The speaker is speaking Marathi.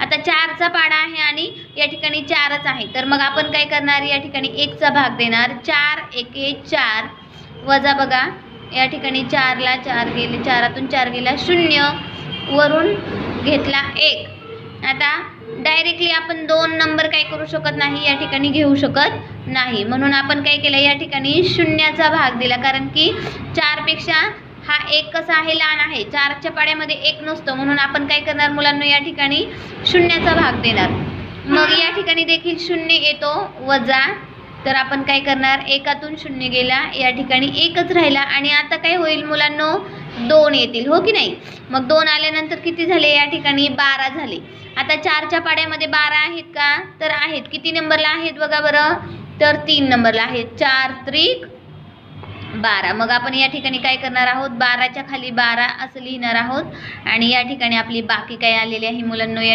आता चारचा पाडा आहे आणि या ठिकाणी चारच आहे. तर मग आपण काय करणार? या ठिकाणी एकचा भाग देणार. चार एके चार. वजा बघा. या ठिकाणी चारला चार गेले. चारातून चार गेला शून्य. वरून घेतला एक. आता डायरेक्टली आपण दोन नंबर काय करू शकत नाही? या ठिकाणी घेऊ शकत नाही. म्हणून आपण काय केलं? या ठिकाणी शून्याचा भाग दिला. कारण की चारपेक्षा हा एक कसा आहे लहान आहे? चारच्या पाड्यामध्ये एक नसतो. म्हणून आपण काय करणार? मुलांना या ठिकाणी शून्याचा भाग देणार. मग या ठिकाणी देखील शून्य येतो. वजा. तर आपण काय करणार? एकातून शून्य गेला. या ठिकाणी एकच राहिला. आणि आता काय होईल मुलांनो? दोन येतील. हो की नाही? मग दोन आल्यानंतर किती झाले? या ठिकाणी बारा झाले. आता चारच्या पाड्यामध्ये बारा आहेत का? तर आहेत. किती नंबरला आहेत बघा बरं? तर तीन नंबरला आहेत. चार त्रिक बारा. मग आपण या ठिकाणी काय करणार आहोत? बाराच्या खाली बारा असं लिहिणार आहोत. आणि या ठिकाणी आपली बाकी काय आलेली आहे मुलांनो? या ठिकाणी